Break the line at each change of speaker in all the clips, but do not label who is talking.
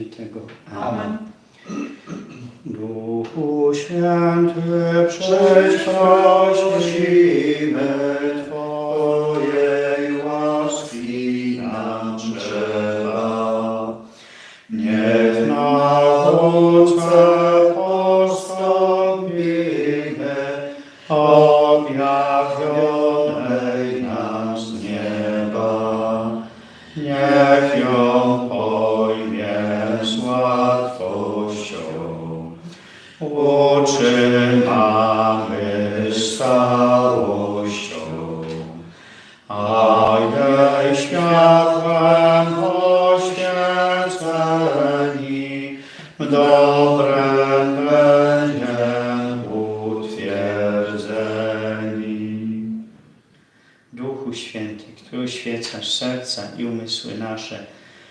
Świętego.
Amen.
Duchu Święty, prosimy który oświecasz serca i umysły nasze,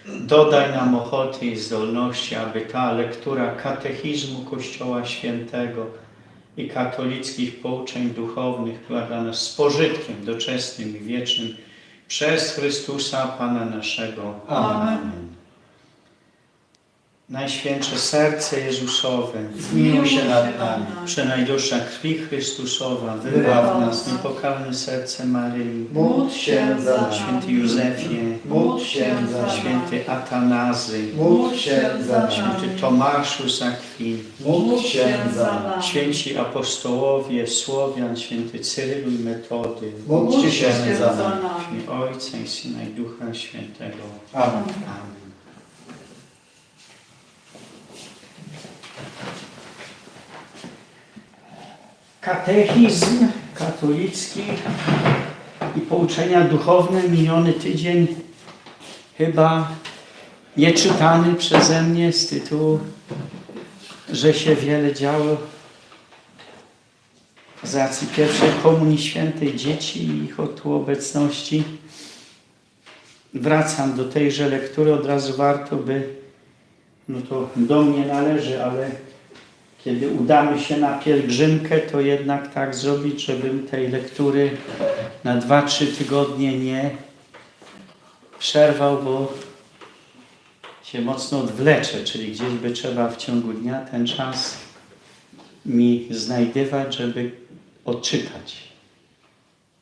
dodaj nam ochoty i zdolności, aby ta lektura katechizmu Kościoła Świętego i katolickich pouczeń duchownych była dla nas z pożytkiem doczesnym i wiecznym przez Chrystusa Pana naszego.
Amen.
Najświętsze serce Jezusowe,
Zmiłuj się nad nami.
Przenajdusza krwi Chrystusowa, wybaw nas, niepokalne serce Maryi.
Módl się za nami.
Święty Józefie,
Módl się za nami.
święty Atanazy,
Módl się za nami.
święty Tomaszu z Akwin,
Módl się za nami.
święci apostołowie, Słowian, święty Cyrylu i Metody,
Módlcie się za nami.
Ojca i Syna i Ducha Świętego.
Amen.
Amen. Katechizm katolicki i pouczenia duchowne miniony tydzień chyba nie czytany przeze mnie z tytułu, że się wiele działo z racji pierwszej Komunii Świętej dzieci i ich tu obecności. Wracam do tejże lektury, od razu warto by, no to do mnie należy, ale kiedy udamy się na pielgrzymkę, to jednak tak zrobić, żebym tej lektury na 2-3 tygodnie nie przerwał, bo się mocno odwlecze, czyli gdzieś by trzeba w ciągu dnia ten czas mi znajdywać, żeby odczytać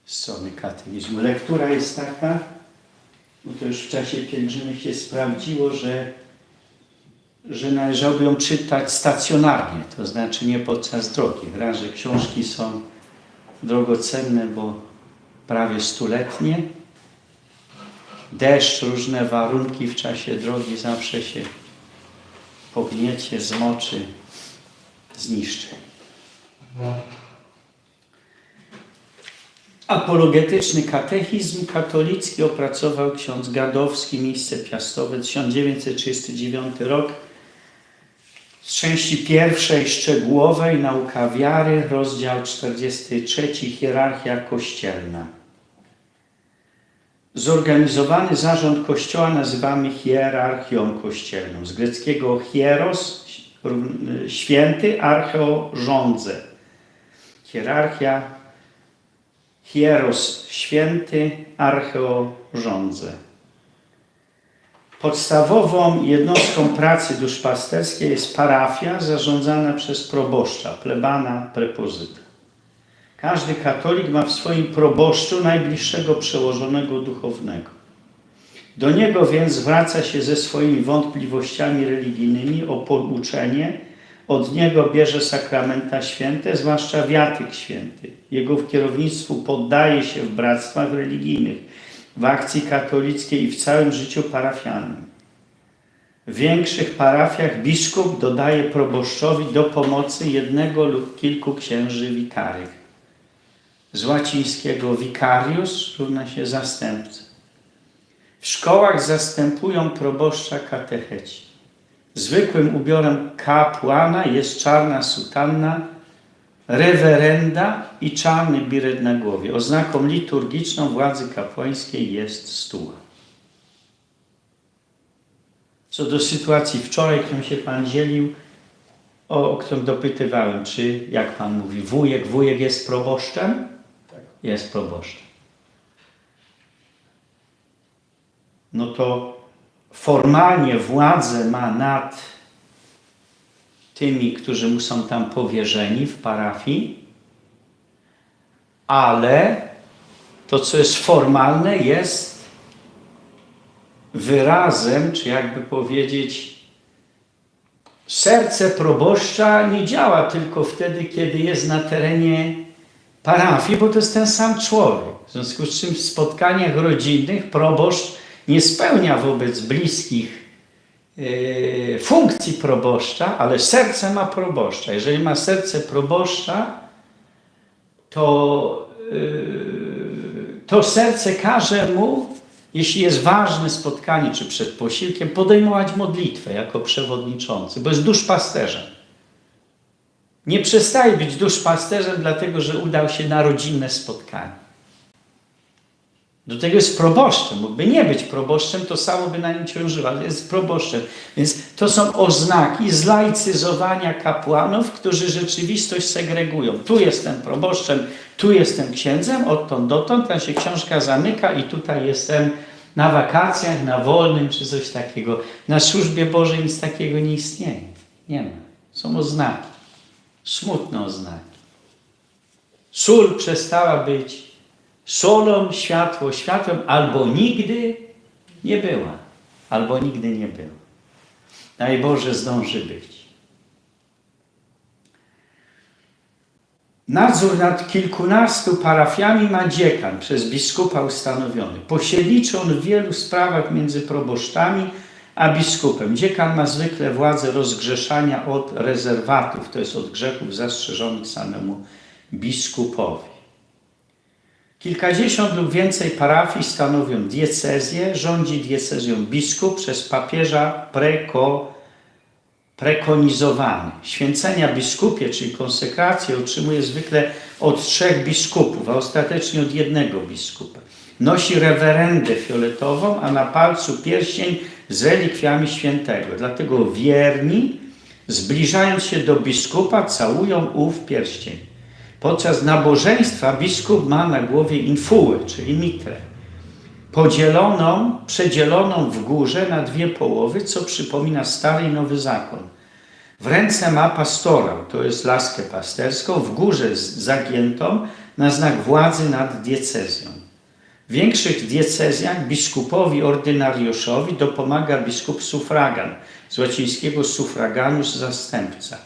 strony katechizmu. Lektura jest taka, bo to już w czasie pielgrzymy się sprawdziło, że, że należałoby ją czytać stacjonarnie, to znaczy nie podczas drogi. Raz, książki są drogocenne, bo prawie stuletnie. Deszcz, różne warunki w czasie drogi zawsze się pogniecie, zmoczy, zniszczy. Apologetyczny katechizm katolicki opracował ksiądz Gadowski, miejsce piastowe, 1939 rok. Z części pierwszej, szczegółowej, nauka wiary, rozdział 43, hierarchia kościelna. Zorganizowany zarząd kościoła nazywamy hierarchią kościelną. Z greckiego hieros, święty, archeo, rządzę. Hierarchia hieros święty, archeo rządzę. Podstawową jednostką pracy duszpasterskiej jest parafia zarządzana przez proboszcza, plebana, prepozyta. Każdy katolik ma w swoim proboszczu najbliższego przełożonego duchownego. Do niego więc zwraca się ze swoimi wątpliwościami religijnymi o pouczenie, od niego bierze sakramenta święte, zwłaszcza wiatyk święty. Jego kierownictwu poddaje się w bractwach religijnych, w akcji katolickiej i w całym życiu parafialnym. W większych parafiach biskup dodaje proboszczowi do pomocy jednego lub kilku księży wikarych. Z łacińskiego vicarius równa się zastępca. W szkołach zastępują proboszcza katecheci. Zwykłym ubiorem kapłana jest czarna sutanna, rewerenda i czarny biret na głowie. Oznaką liturgiczną władzy kapłańskiej jest stuła. Co do sytuacji wczoraj, którą się Pan dzielił, o, o którą dopytywałem, czy, jak Pan mówi, wujek, wujek jest proboszczem? Jest proboszczem. No to formalnie władzę ma nad tymi, którzy mu są tam powierzeni w parafii, ale to, co jest formalne, jest wyrazem, czy jakby powiedzieć, serce proboszcza nie działa tylko wtedy, kiedy jest na terenie parafii, bo to jest ten sam człowiek. W związku z czym w spotkaniach rodzinnych proboszcz nie spełnia wobec bliskich funkcji proboszcza, ale serce ma proboszcza. Jeżeli ma serce proboszcza, to, yy, to serce każe mu, jeśli jest ważne spotkanie, czy przed posiłkiem, podejmować modlitwę jako przewodniczący, bo jest duszpasterzem. Nie przestaje być duszpasterzem, dlatego że udał się na rodzinne spotkanie. Do tego jest proboszczem. Mógłby nie być proboszczem, to samo by na nim ciążyło, ale jest proboszczem. Więc to są oznaki zlaicyzowania kapłanów, którzy rzeczywistość segregują. Tu jestem proboszczem, tu jestem księdzem, odtąd dotąd, tam się książka zamyka i tutaj jestem na wakacjach, na wolnym czy coś takiego. Na służbie Bożej nic takiego nie istnieje. Nie ma. Są oznaki. Smutne oznaki. Sól przestała być solą, światło światłem, albo nigdy nie była, albo nigdy nie była. Daj Boże zdąży być. Nadzór nad kilkunastu parafiami ma dziekan przez biskupa ustanowiony. Pośredniczy on w wielu sprawach między proboszczami a biskupem. Dziekan ma zwykle władzę rozgrzeszania od rezerwatów, to jest od grzechów zastrzeżonych samemu biskupowi. Kilkadziesiąt lub więcej parafii stanowią diecezję, rządzi diecezją biskup przez papieża preko, prekonizowany. Święcenia biskupie, czyli konsekrację, otrzymuje zwykle od trzech biskupów, a ostatecznie od jednego biskupa. Nosi rewerendę fioletową, a na palcu pierścień z relikwiami świętego. Dlatego wierni, zbliżając się do biskupa, całują ów pierścień. Podczas nabożeństwa biskup ma na głowie infułę, czyli mitrę, podzieloną, przedzieloną w górze na dwie połowy, co przypomina Stary i Nowy Zakon. W ręce ma pastorał, to jest laskę pasterską, w górze zagiętą na znak władzy nad diecezją. W większych diecezjach biskupowi ordynariuszowi dopomaga biskup sufragan, z łacińskiego suffraganus zastępca.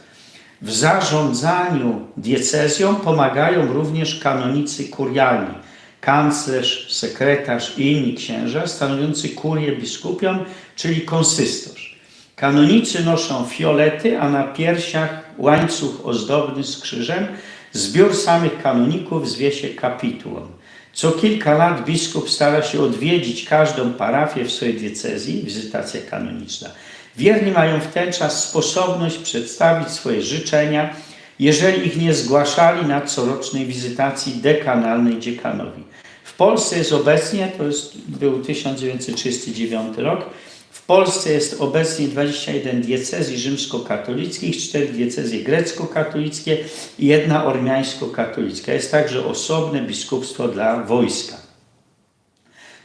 W zarządzaniu diecezją pomagają również kanonicy kurialni, kanclerz, sekretarz i inni księża stanowiący kurię biskupią, czyli konsystorz. Kanonicy noszą fiolety, a na piersiach łańcuch ozdobny z krzyżem. Zbiór samych kanoników zwie się kapitułą. Co kilka lat biskup stara się odwiedzić każdą parafię w swojej diecezji, wizytacja kanoniczna. Wierni mają w ten czas sposobność przedstawić swoje życzenia, jeżeli ich nie zgłaszali na corocznej wizytacji dekanalnej dziekanowi. W Polsce jest obecnie, to jest, był 1939 rok, w Polsce jest obecnie 21 diecezji rzymskokatolickich, 4 diecezje grecko-katolickie i jedna ormiańsko-katolicka. Jest także osobne biskupstwo dla wojska.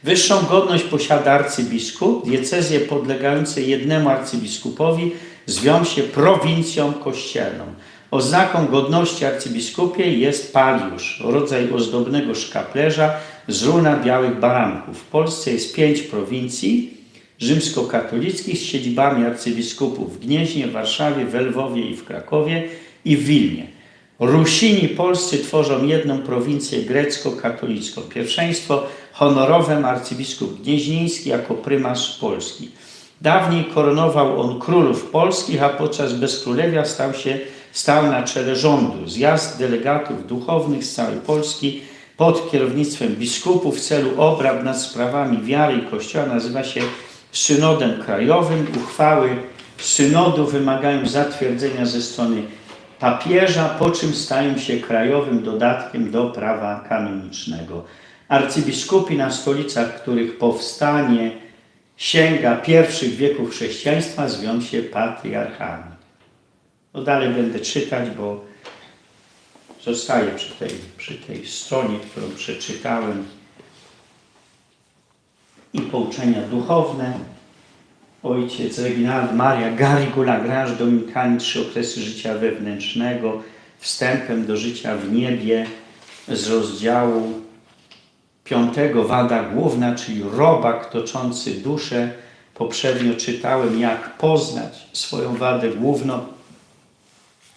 Wyższą godność posiada arcybiskup. Diecezje podlegające jednemu arcybiskupowi zwią się prowincją kościelną. Oznaką godności arcybiskupiej jest paliusz, rodzaj ozdobnego szkaplerza z runa białych baranków. W Polsce jest pięć prowincji rzymskokatolickich z siedzibami arcybiskupów w Gnieźnie, Warszawie, w Lwowie i w Krakowie i w Wilnie. Rusini polscy tworzą jedną prowincję grecko-katolicką. Pierwszeństwo honorowe ma arcybiskup Gnieźnieński jako prymas Polski. Dawniej koronował on królów polskich, a podczas bezkrólewia stał się stał na czele rządu. Zjazd delegatów duchownych z całej Polski pod kierownictwem biskupów w celu obrad nad sprawami wiary i Kościoła nazywa się synodem krajowym. Uchwały synodu wymagają zatwierdzenia ze strony papieża, po czym stają się krajowym dodatkiem do prawa kanonicznego. Arcybiskupi na stolicach, których powstanie sięga pierwszych wieków chrześcijaństwa, zwią się patriarchami. No dalej będę czytać, bo zostaję przy tej, przy tej stronie, którą przeczytałem. I pouczenia duchowne, ojciec Reginald Maria Garrigou-Lagrange, Dominikanie, trzy okresy życia wewnętrznego, wstępem do życia w niebie z rozdziału piątego wada główna, czyli robak toczący duszę. Poprzednio czytałem, jak poznać swoją wadę główną.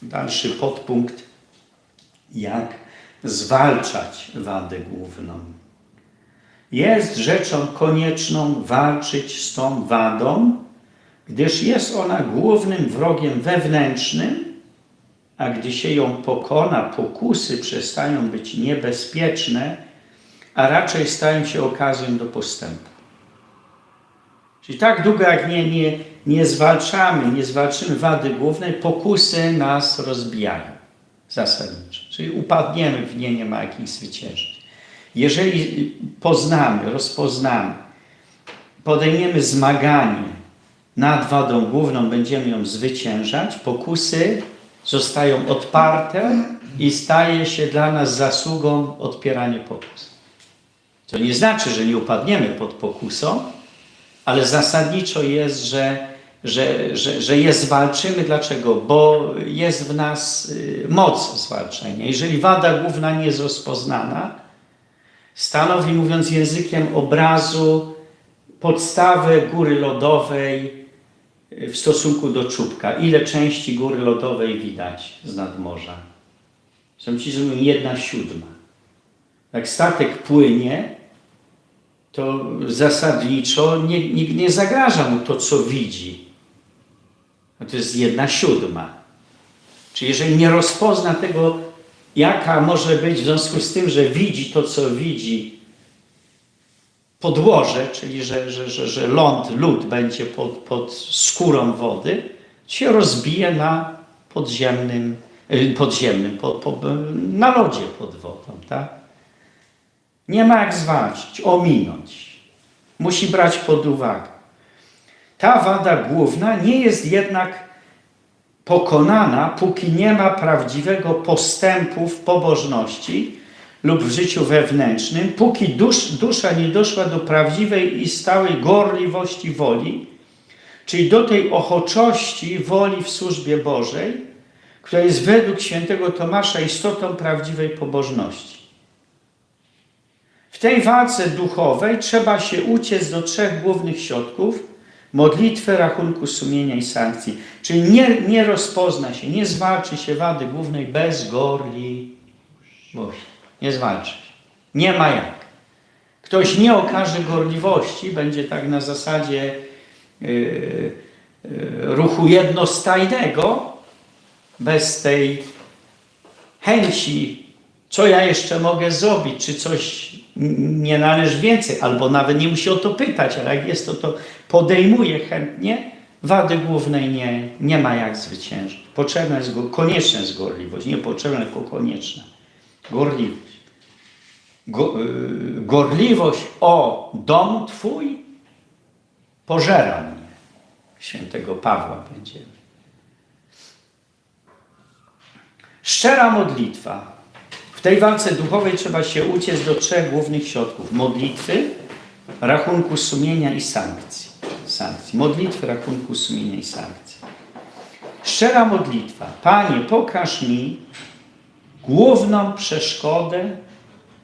Dalszy podpunkt, jak zwalczać wadę główną. Jest rzeczą konieczną walczyć z tą wadą, gdyż jest ona głównym wrogiem wewnętrznym, a gdy się ją pokona, pokusy przestają być niebezpieczne, a raczej stają się okazją do postępu. Czyli tak długo jak nie, nie, nie zwalczamy, nie zwalczymy wady głównej, pokusy nas rozbijają zasadniczo. Czyli upadniemy w nie, nie ma jakich zwyciężyć. Jeżeli poznamy, rozpoznamy, podejmiemy zmaganie nad wadą główną, będziemy ją zwyciężać, pokusy zostają odparte i staje się dla nas zasługą odpieranie pokus. To nie znaczy, że nie upadniemy pod pokusą, ale zasadniczo jest, że, że, że, że je zwalczymy. Dlaczego? Bo jest w nas y, moc zwalczenia. Jeżeli wada główna nie jest rozpoznana, stanowi, mówiąc językiem obrazu, podstawę góry lodowej w stosunku do czubka. Ile części góry lodowej widać z nadmorza? Są ci, że jedna siódma. Jak statek płynie, to zasadniczo nie, nie, nie zagraża mu to, co widzi. No to jest jedna siódma. Czyli jeżeli nie rozpozna tego, jaka może być w związku z tym, że widzi to, co widzi, podłoże, czyli że, że, że, że ląd, lód będzie pod, pod skórą wody, się rozbije na podziemnym, y, podziemnym po, po, na lodzie pod wodą. Tak? Nie ma jak zwalczyć, ominąć. Musi brać pod uwagę. Ta wada główna nie jest jednak pokonana, póki nie ma prawdziwego postępu w pobożności lub w życiu wewnętrznym, póki dusz, dusza nie doszła do prawdziwej i stałej gorliwości woli, czyli do tej ochoczości woli w służbie Bożej, która jest według świętego Tomasza istotą prawdziwej pobożności. W tej walce duchowej trzeba się uciec do trzech głównych środków: modlitwy, rachunku sumienia i sankcji. Czyli nie, nie rozpozna się, nie zwalczy się wady głównej bez gorliwości. Nie zwalczy. się. Nie ma jak. Ktoś nie okaże gorliwości, będzie tak na zasadzie yy, yy, ruchu jednostajnego, bez tej chęci, co ja jeszcze mogę zrobić, czy coś nie należy więcej, albo nawet nie musi o to pytać, ale jak jest to, to podejmuje chętnie, wady głównej nie, nie ma jak zwyciężyć. Potrzebna jest, go- konieczna jest gorliwość, nie potrzebna, tylko konieczna. Gorliwość. Go, y, gorliwość o dom Twój pożera mnie. Świętego Pawła będziemy. Szczera modlitwa. W tej walce duchowej trzeba się uciec do trzech głównych środków: modlitwy, rachunku sumienia i sankcji. sankcji. Modlitwy, rachunku sumienia i sankcji. Szczera modlitwa. Panie, pokaż mi główną przeszkodę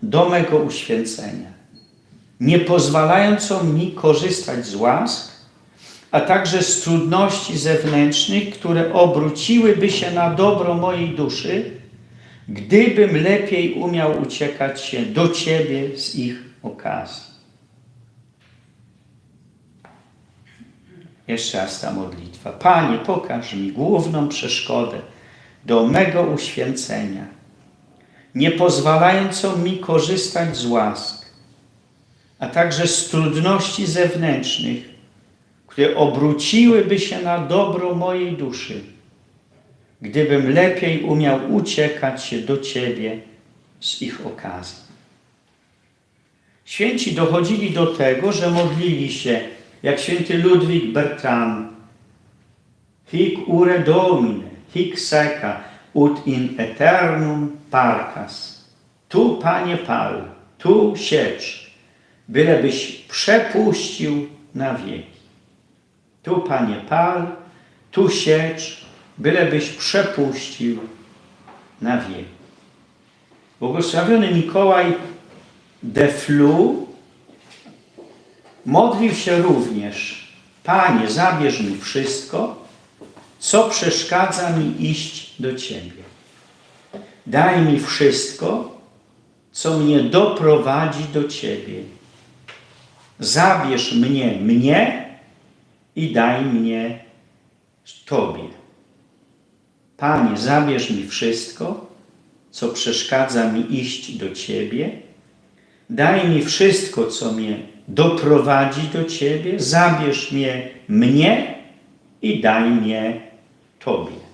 do mego uświęcenia, nie pozwalającą mi korzystać z łask, a także z trudności zewnętrznych, które obróciłyby się na dobro mojej duszy, gdybym lepiej umiał uciekać się do Ciebie z ich okazji. Jeszcze raz ta modlitwa. Panie, pokaż mi główną przeszkodę do mego uświęcenia, nie pozwalającą mi korzystać z łask, a także z trudności zewnętrznych, które obróciłyby się na dobro mojej duszy, gdybym lepiej umiał uciekać się do Ciebie z ich okazji. Święci dochodzili do tego, że modlili się, jak święty Ludwik Bertrand, hic ure domine, hic seca, ut in eternum parcas. Tu, Panie, pal, tu siecz, bylebyś przepuścił na wieki. Tu, Panie, pal, tu siecz, bylebyś przepuścił na wiek. Błogosławiony Mikołaj de Flu modlił się również, Panie, zabierz mi wszystko, co przeszkadza mi iść do Ciebie. Daj mi wszystko, co mnie doprowadzi do Ciebie. Zabierz mnie, mnie i daj mnie Tobie. Panie, zabierz mi wszystko, co przeszkadza mi iść do Ciebie. Daj mi wszystko, co mnie doprowadzi do Ciebie. Zabierz mnie, mnie i daj mnie Tobie.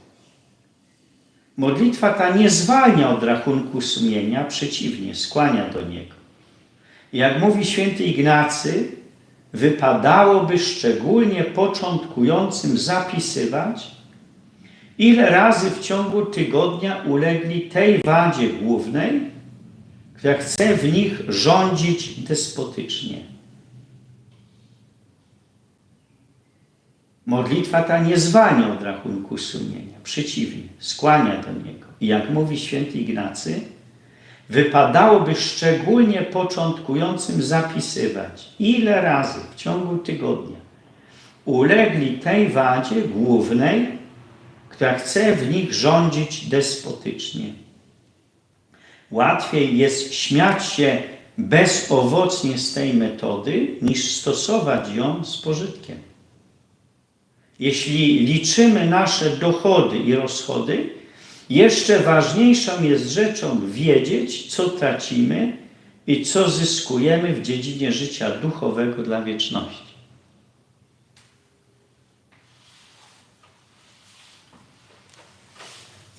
Modlitwa ta nie zwalnia od rachunku sumienia, przeciwnie, skłania do niego. Jak mówi święty Ignacy, wypadałoby szczególnie początkującym zapisywać, ile razy w ciągu tygodnia ulegli tej wadzie głównej, która chce w nich rządzić despotycznie. Modlitwa ta nie zwalnia od rachunku sumienia, przeciwnie, skłania do niego. I jak mówi święty Ignacy, wypadałoby szczególnie początkującym zapisywać, ile razy w ciągu tygodnia ulegli tej wadzie głównej, która chce w nich rządzić despotycznie. Łatwiej jest śmiać się bezowocnie z tej metody, niż stosować ją z pożytkiem. Jeśli liczymy nasze dochody i rozchody, jeszcze ważniejszą jest rzeczą wiedzieć, co tracimy i co zyskujemy w dziedzinie życia duchowego dla wieczności.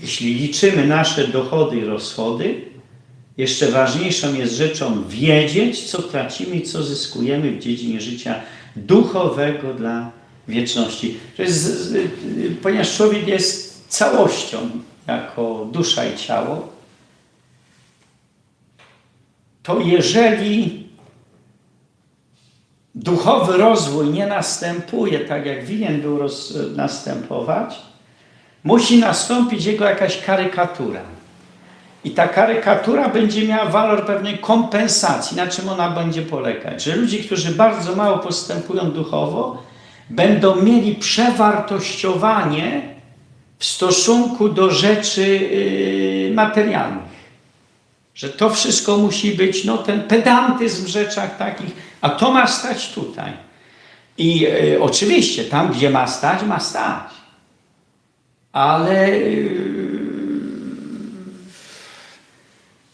Jeśli liczymy nasze dochody i rozchody, jeszcze ważniejszą jest rzeczą wiedzieć, co tracimy i co zyskujemy w dziedzinie życia duchowego dla wieczności. Ponieważ człowiek jest całością, jako dusza i ciało, to jeżeli duchowy rozwój nie następuje tak, jak winien był następować, musi nastąpić jego jakaś karykatura. I ta karykatura będzie miała walor pewnej kompensacji. Na czym ona będzie polegać? Że ludzie, którzy bardzo mało postępują duchowo, będą mieli przewartościowanie w stosunku do rzeczy yy, materialnych. Że to wszystko musi być, no ten pedantyzm w rzeczach takich, a to ma stać tutaj. I yy, oczywiście tam, gdzie ma stać, ma stać. Ale yy,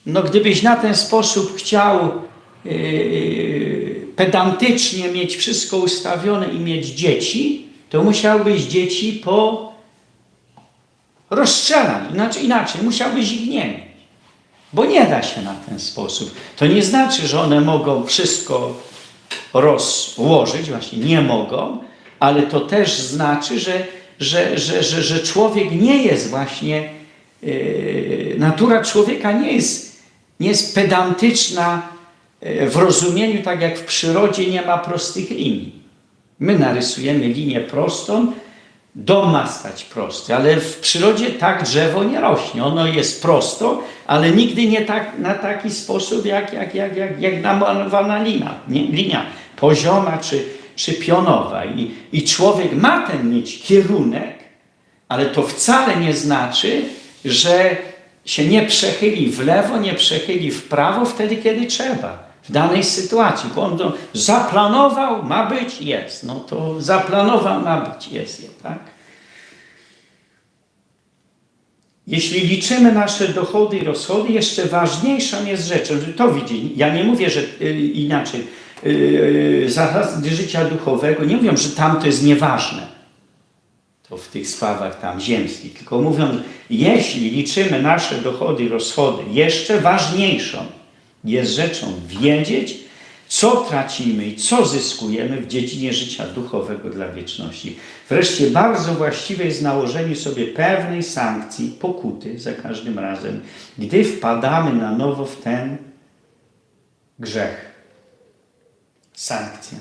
no gdybyś na ten sposób chciał yy, pedantycznie mieć wszystko ustawione i mieć dzieci, to musiałbyś dzieci po rozstrzelać. Inaczej, inaczej musiałbyś ich nie mieć. Bo nie da się na ten sposób. To nie znaczy, że one mogą wszystko rozłożyć, właśnie nie mogą, ale to też znaczy, że, że, że, że, że człowiek nie jest właśnie, yy, natura człowieka nie jest, nie jest pedantyczna yy, w rozumieniu, tak jak w przyrodzie nie ma prostych linii. My narysujemy linię prostą, dom ma stać prosty, ale w przyrodzie tak drzewo nie rośnie. Ono jest prosto, ale nigdy nie tak, na taki sposób, jak, jak, jak, jak, jak namalowana linia, nie, linia pozioma czy, czy pionowa. I, I człowiek ma ten mieć kierunek, ale to wcale nie znaczy, że się nie przechyli w lewo, nie przechyli w prawo wtedy, kiedy trzeba. W danej sytuacji, bo on to zaplanował, ma być, jest. No to zaplanował, ma być, jest, tak? Jeśli liczymy nasze dochody i rozchody, jeszcze ważniejszą jest rzeczą, że to widzi. Ja nie mówię, że y, inaczej, zasady życia duchowego, nie mówią, że tam to jest nieważne. To w tych sprawach tam ziemskich, tylko mówią, jeśli liczymy nasze dochody i rozchody, jeszcze ważniejszą jest rzeczą wiedzieć, co tracimy i co zyskujemy w dziedzinie życia duchowego dla wieczności. Wreszcie bardzo właściwe jest nałożenie sobie pewnej sankcji, pokuty za każdym razem, gdy wpadamy na nowo w ten grzech. Sankcja.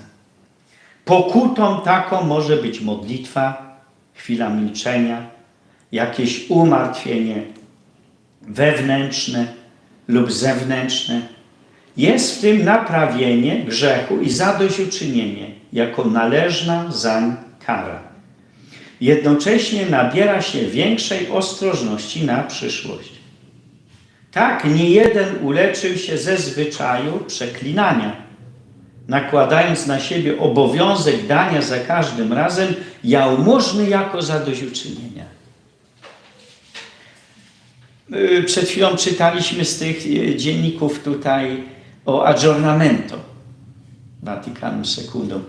Pokutą taką może być modlitwa, chwila milczenia, jakieś umartwienie wewnętrzne lub zewnętrzne. Jest w tym naprawienie grzechu i zadośćuczynienie jako należna zań kara. Jednocześnie nabiera się większej ostrożności na przyszłość. Tak nie jeden uleczył się ze zwyczaju przeklinania, nakładając na siebie obowiązek dania za każdym razem jałmużny jako zadośćuczynienia. Przed chwilą czytaliśmy z tych y, dzienników tutaj o aggiornamento Watykanum Secundum.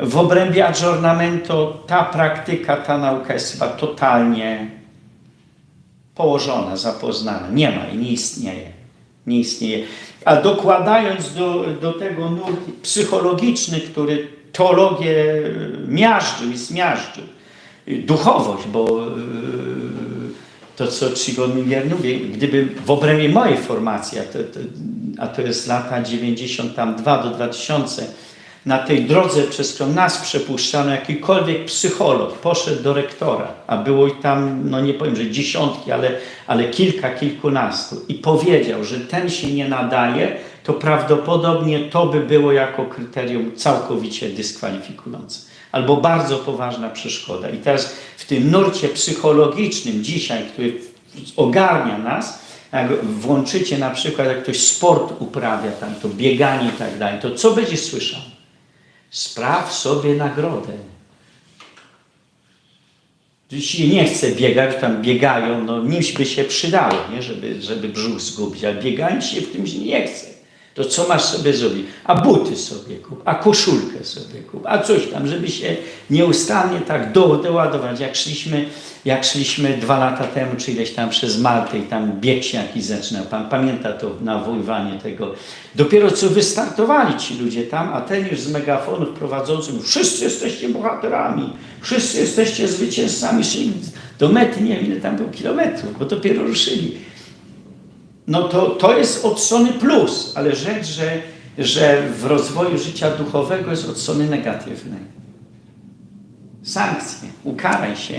W obrębie aggiornamento ta praktyka, ta nauka jest chyba totalnie położona, zapoznana. Nie ma i nie istnieje. Nie istnieje. A dokładając do, do tego nurt psychologiczny, który teologię miażdżył i zmiażdżył, duchowość, bo y, to, co Miller mówi, gdyby w obrębie mojej formacji, a to, to, a to jest lata 92 do 2000, na tej drodze, przez którą nas przepuszczano, jakikolwiek psycholog poszedł do rektora, a było ich tam, no nie powiem, że dziesiątki, ale, ale kilka, kilkunastu i powiedział, że ten się nie nadaje, to prawdopodobnie to by było jako kryterium całkowicie dyskwalifikujące. Albo bardzo poważna przeszkoda. I teraz w tym nurcie psychologicznym dzisiaj, który ogarnia nas, jak włączycie na przykład, jak ktoś sport uprawia, tam to bieganie i tak dalej, to co będzie słyszał? Spraw sobie nagrodę. Jeśli nie chce biegać, tam biegają, no nimś by się przydało, nie? Żeby, żeby brzuch zgubić, ale biegając się w czymś nie chce. To co masz sobie zrobić? A buty sobie kup, a koszulkę sobie kup, a coś tam, żeby się nieustannie tak do, doładować. Jak szliśmy, jak szliśmy dwa lata temu, czy ileś tam przez Maltę i tam bieg się jakiś zaczynał. Pan pamięta to nawoływanie tego. Dopiero co wystartowali ci ludzie tam, a ten już z megafonów prowadzący mówił, wszyscy jesteście bohaterami, wszyscy jesteście zwycięzcami. Szli do mety, nie wiem ile tam było kilometrów, bo dopiero ruszyli no to, to jest od strony plus, ale rzecz, że, że w rozwoju życia duchowego jest od strony negatywnej. Sankcje, ukaraj się.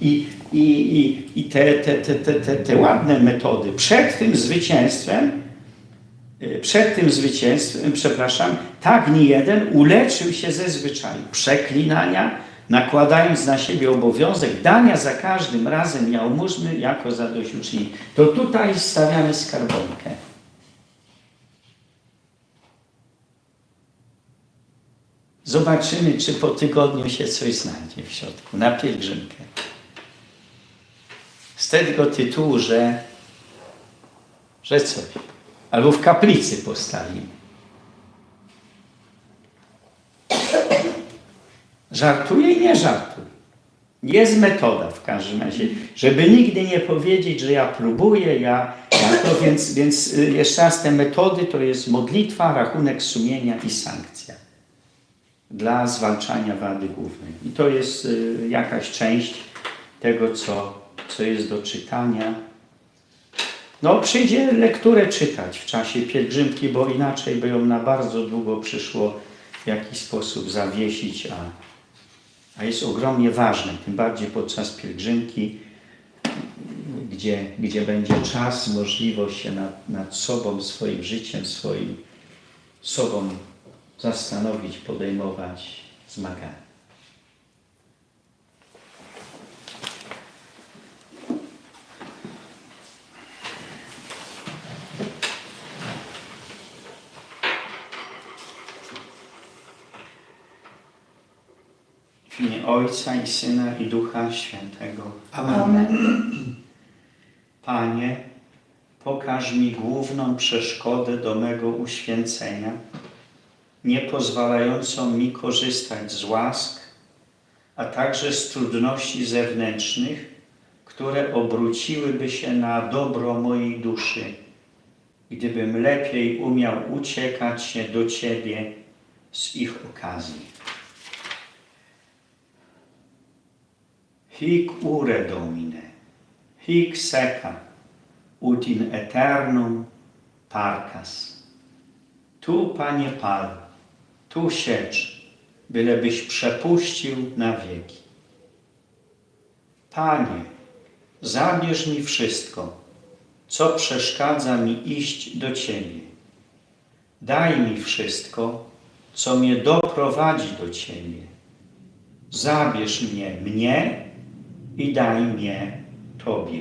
I, i, i, i te, te, te, te, te, te ładne metody. Przed tym zwycięstwem, y, przed tym zwycięstwem, przepraszam, tak nie jeden uleczył się ze zwyczaju przeklinania, nakładając na siebie obowiązek dania za każdym razem jałmużny jako zadośćuczynienie. To tutaj stawiamy skarbonkę. Zobaczymy, czy po tygodniu się coś znajdzie w środku, na pielgrzymkę. Z tego tytułu, że, że coś. Albo w kaplicy postawimy. Żartuję i nie żartuję. Jest metoda w każdym razie, żeby nigdy nie powiedzieć, że ja próbuję, ja, ja to, więc, więc y, jeszcze raz te metody to jest modlitwa, rachunek sumienia i sankcja dla zwalczania wady głównej. I to jest y, jakaś część tego, co, co jest do czytania. No, przyjdzie lekturę czytać w czasie pielgrzymki, bo inaczej by ją na bardzo długo przyszło w jakiś sposób zawiesić, a, a jest ogromnie ważne, tym bardziej podczas pielgrzymki, gdzie, gdzie będzie czas, możliwość się nad, nad sobą, swoim życiem, swoim sobą zastanowić, podejmować zmagania. W imię Ojca i Syna i Ducha Świętego.
Amen.
Panie, pokaż mi główną przeszkodę do mego uświęcenia, nie pozwalającą mi korzystać z łask, a także z trudności zewnętrznych, które obróciłyby się na dobro mojej duszy, gdybym lepiej umiał uciekać się do Ciebie z ich okazji. Hic ure Domine, hic seca, ut in eternum parcas. Tu, Panie, pal, tu siecz, bylebyś przepuścił na wieki. Panie, zabierz mi wszystko, co przeszkadza mi iść do Ciebie. Daj mi wszystko, co mnie doprowadzi do Ciebie. Zabierz mnie, mnie i daj mnie Tobie.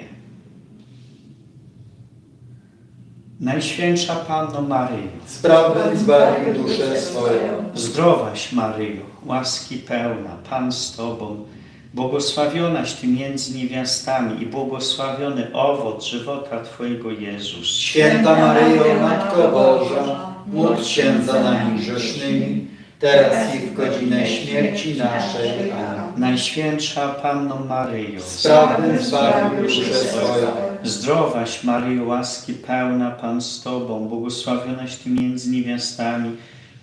Najświętsza Panno Maryjo,
Sprawę zbawi duszę swoją.
Zdrowaś Maryjo, łaski pełna, Pan z Tobą, błogosławionaś Ty między niewiastami i błogosławiony owoc żywota Twojego Jezus.
Święta Maryjo, Matko Boża, módl się za nami grzesznymi, teraz i w godzinę śmierci naszej. Amen.
Najświętsza Panno Maryjo,
Sprawę zbawi duszę swoją.
Zdrowaś Maryjo, łaski pełna, Pan z Tobą, błogosławionaś Ty między niewiastami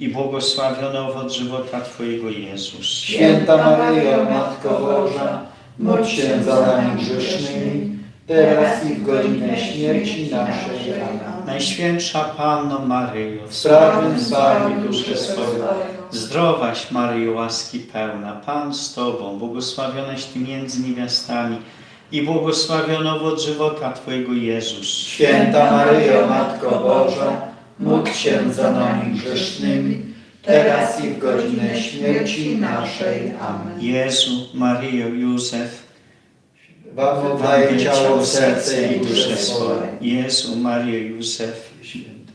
i błogosławiony owoc żywota Twojego Jezus.
Święta Maryjo, Matko Boża, módl się za nami grzesznymi, teraz i w godzinę śmierci naszej. Amen.
Najświętsza Panno Maryjo,
Sprawę zbawi duszę swoją.
Zdrowaś Maryjo, łaski pełna, Pan z Tobą, błogosławionaś Ty między niewiastami i błogosławiony owoc żywota Twojego Jezus.
Święta Maryjo, Matko Boża, módl się za nami grzesznymi, teraz i w godzinę śmierci naszej. Amen.
Jezu, Maryjo, Józef,
Wam oddaję ciało, serce i duszę swoje.
Jezu, Maryjo, Józef,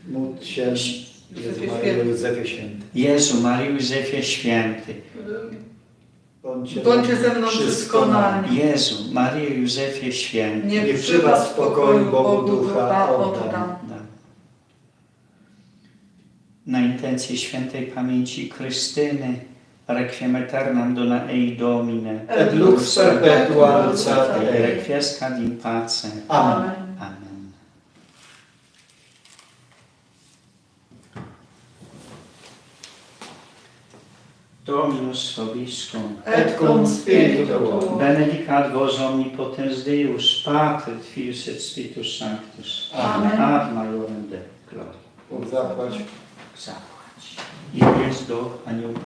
Módl się, Jezu Maryjo, Józefie Święty.
Jezu, Maryjo, Józefie Święty,
Bądźcie,
Bądźcie ze mną przyskonani.
Jezu, Maryjo, Józefie Święty.
Nie przy was w pokoju Bogu ducha oddam.
Da. Na intencję świętej pamięci Krystyny, requiem aeternam dona ei Domine,
Et lux perpetua ei.
requiescat in pace.
Amen.
Amen. Dominus vobiscum,
Et cum spiritu tuo.
benedicat vos omnipotens Deus, Pater, Filius et Spiritus Sanctus.
Amen.
Ad majorem Dei. Gloria.
Zapłać.
Zapłać. I jest do anioł